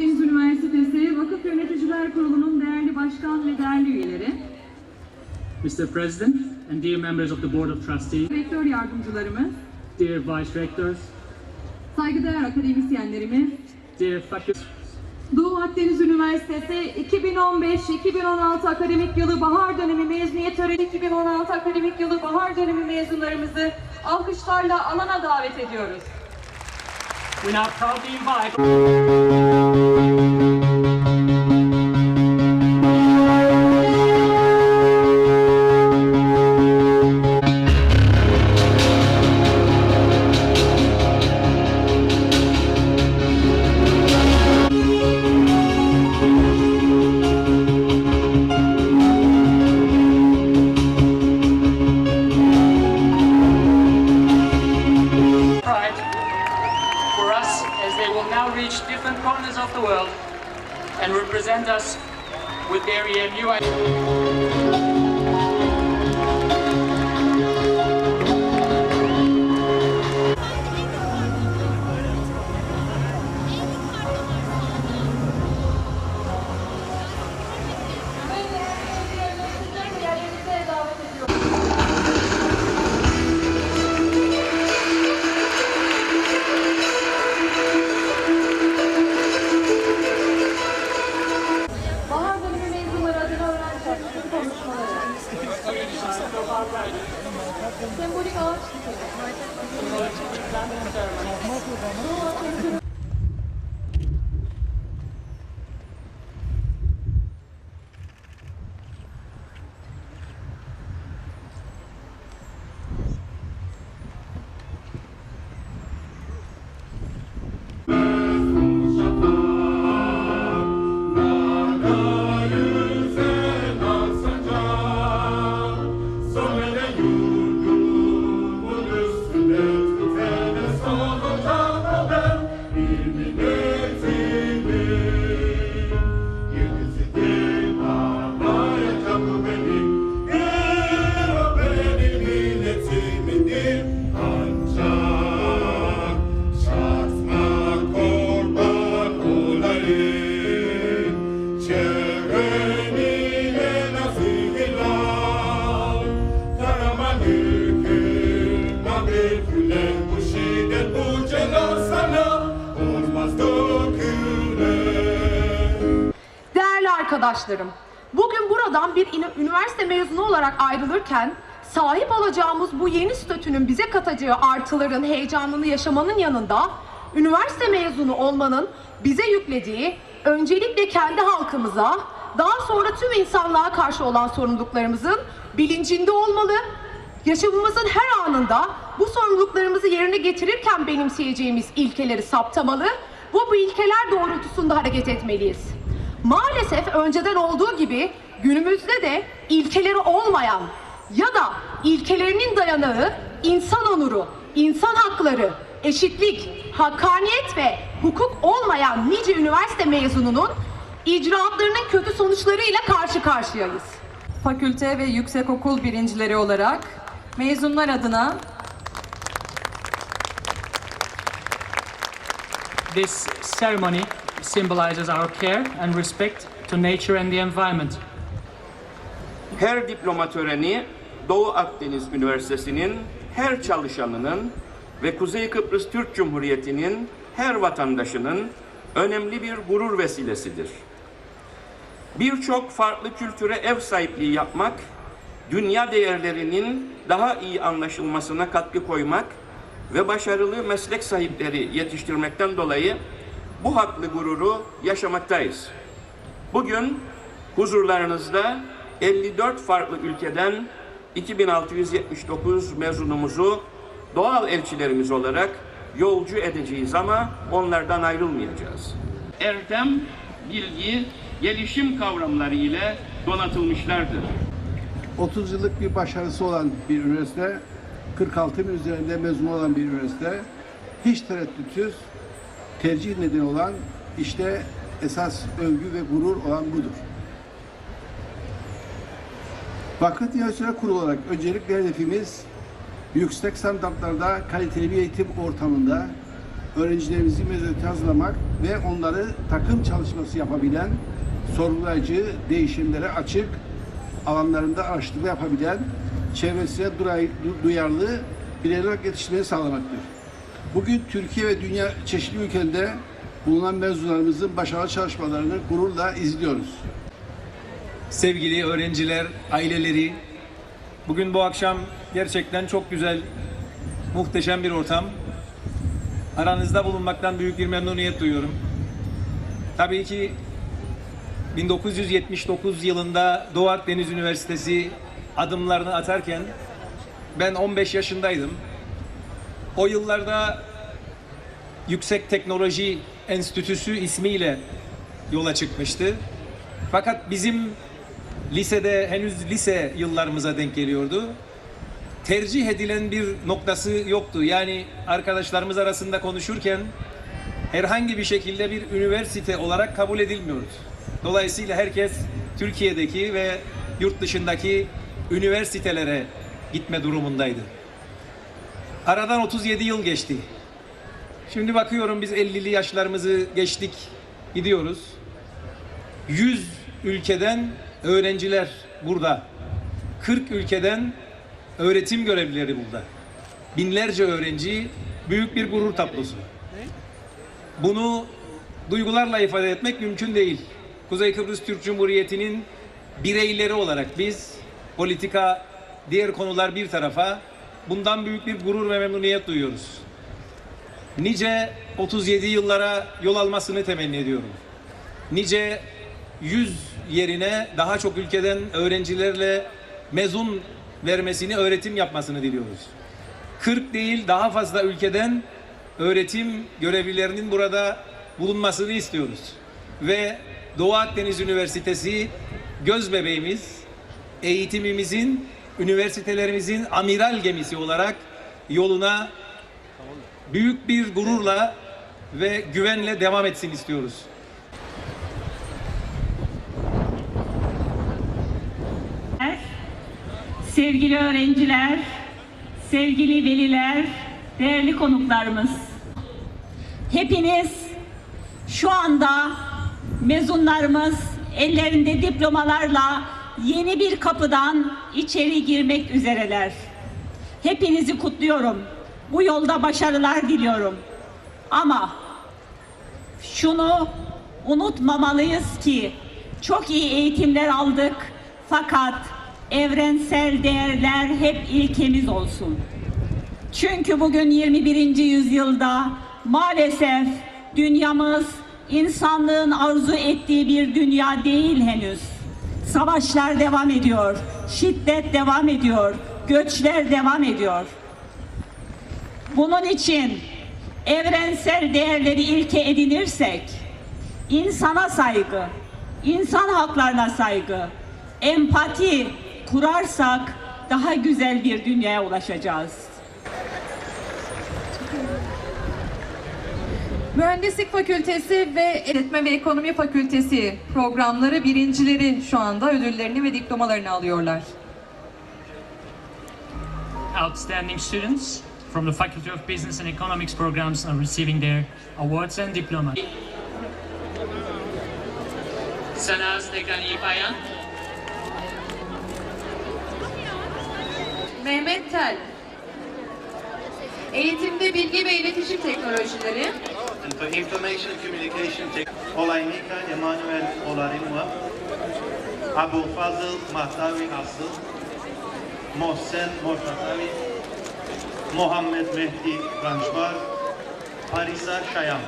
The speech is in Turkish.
Akdeniz Üniversitesi Vakıf Yöneticiler Kurulu'nun değerli başkan ve değerli üyeleri, Mr. President and dear members of the Board of Trustees, rektör yardımcılarımız, dear Vice Rectors, saygıdeğer akademisyenlerimiz, dear faculty, Doğu Akdeniz Üniversitesi 2015-2016 akademik yılı bahar dönemi mezuniyet töreni 2016 akademik yılı bahar dönemi mezunlarımızı alkışlarla alana davet ediyoruz. we now proudly invite and represent us with their EMU. Arkadaşlarım, bugün buradan bir üniversite mezunu olarak ayrılırken sahip olacağımız bu yeni statünün bize katacağı artıların heyecanını yaşamanın yanında üniversite mezunu olmanın bize yüklediği öncelikle kendi halkımıza, daha sonra tüm insanlığa karşı olan sorumluluklarımızın bilincinde olmalı, yaşamımızın her anında bu sorumluluklarımızı yerine getirirken benimseyeceğimiz ilkeleri saptamalı ve bu ilkeler doğrultusunda hareket etmeliyiz. Maalesef önceden olduğu gibi günümüzde de ilkeleri olmayan ya da ilkelerinin dayanağı insan onuru, insan hakları, eşitlik, hakkaniyet ve hukuk olmayan nice üniversite mezununun icraatlarının kötü sonuçlarıyla karşı karşıyayız. fakülte ve yüksekokul birincileri olarak mezunlar adına This ceremony symbolizes our care and respect to nature and the environment. Her diploma töreni Doğu Akdeniz Üniversitesi'nin her çalışanının ve Kuzey Kıbrıs Türk Cumhuriyeti'nin her vatandaşının önemli bir gurur vesilesidir. Birçok farklı kültüre ev sahipliği yapmak, dünya değerlerinin daha iyi anlaşılmasına katkı koymak ve başarılı meslek sahipleri yetiştirmekten dolayı bu haklı gururu yaşamaktayız. Bugün huzurlarınızda 54 farklı ülkeden 2679 mezunumuzu doğal elçilerimiz olarak yolcu edeceğiz ama onlardan ayrılmayacağız. Erdem, bilgi, gelişim kavramları ile donatılmışlardır. 30 yıllık bir başarısı olan bir üniversite, 46 bin üzerinde mezun olan bir üniversite, hiç tereddütsüz tercih nedeni olan işte esas övgü ve gurur olan budur. Vakıf Üniversiteler Kurulu olarak öncelikle hedefimiz yüksek standartlarda kaliteli bir eğitim ortamında öğrencilerimizi mezuniyete hazırlamak ve onları takım çalışması yapabilen, sorgulayıcı, değişimlere açık, alanlarında araştırma yapabilen, çevresine duyarlı bireyler yetiştirmeyi sağlamaktır. Bugün Türkiye ve dünya çeşitli ülkelerinde bulunan mezunlarımızın başarılı çalışmalarını gururla izliyoruz. sevgili öğrenciler, aileleri. Bugün bu akşam gerçekten çok güzel, muhteşem bir ortam. Aranızda bulunmaktan büyük bir memnuniyet duyuyorum. Tabii ki 1979 yılında Doğu Akdeniz Üniversitesi adımlarını atarken ben 15 yaşındaydım. O yıllarda Yüksek Teknoloji Enstitüsü ismiyle yola çıkmıştı. Fakat bizim lisede henüz lise yıllarımıza denk geliyordu. Tercih edilen bir noktası yoktu. Yani arkadaşlarımız arasında konuşurken herhangi bir şekilde bir üniversite olarak kabul edilmiyordu. Dolayısıyla herkes Türkiye'deki ve yurt dışındaki üniversitelere gitme durumundaydı. Aradan 37 yıl geçti. Şimdi bakıyorum biz 50'li yaşlarımızı geçtik, gidiyoruz. 100 ülkeden öğrenciler burada. 40 ülkeden öğretim görevlileri burada. Binlerce öğrenci büyük bir gurur tablosu. Bunu duygularla ifade etmek mümkün değil. Kuzey Kıbrıs Türk Cumhuriyeti'nin bireyleri olarak biz politika, diğer konular bir tarafa bundan büyük bir gurur ve memnuniyet duyuyoruz. Nice 37 yıllara yol almasını temenni ediyorum nice 100 yerine daha çok ülkeden öğrencilerle mezun vermesini, öğretim yapmasını diliyoruz. 40 değil daha fazla ülkeden öğretim görevlilerinin burada bulunmasını istiyoruz. Ve Doğu Akdeniz Üniversitesi göz bebeğimiz, eğitimimizin, üniversitelerimizin amiral gemisi olarak yoluna büyük bir gururla ve güvenle devam etsin istiyoruz. Sevgili öğrenciler, sevgili veliler, değerli konuklarımız. Hepiniz şu anda mezunlarımız ellerinde diplomalarla yeni bir kapıdan içeri girmek üzereler. Hepinizi kutluyorum. Bu yolda başarılar diliyorum. Ama şunu unutmamalıyız ki çok iyi eğitimler aldık fakat evrensel değerler hep ilkemiz olsun. Çünkü bugün 21. yüzyılda maalesef dünyamız insanlığın arzu ettiği bir dünya değil henüz. Savaşlar devam ediyor, şiddet devam ediyor, göçler devam ediyor. Bunun için evrensel değerleri ilke edinirsek, insana saygı, insan haklarına saygı, empati kurarsak daha güzel bir dünyaya ulaşacağız. Mühendislik Fakültesi ve İletme ve Ekonomi Fakültesi programları birincileri şu anda ödüllerini ve diplomalarını alıyorlar. Outstanding students from the Faculty of Business and Economics programs are receiving their awards and diplomas. Sanaz Dekani Payan. Mehmet Tel. Eğitimde bilgi ve iletişim teknolojileri. And for Information Communication Tech, Olaynika Emanuel Olarimwa, Abu Fazıl Mahtavi Asıl, Mohsen Mortatavi, Muhammed Mehdi Ranjbar, Parisa Şayan.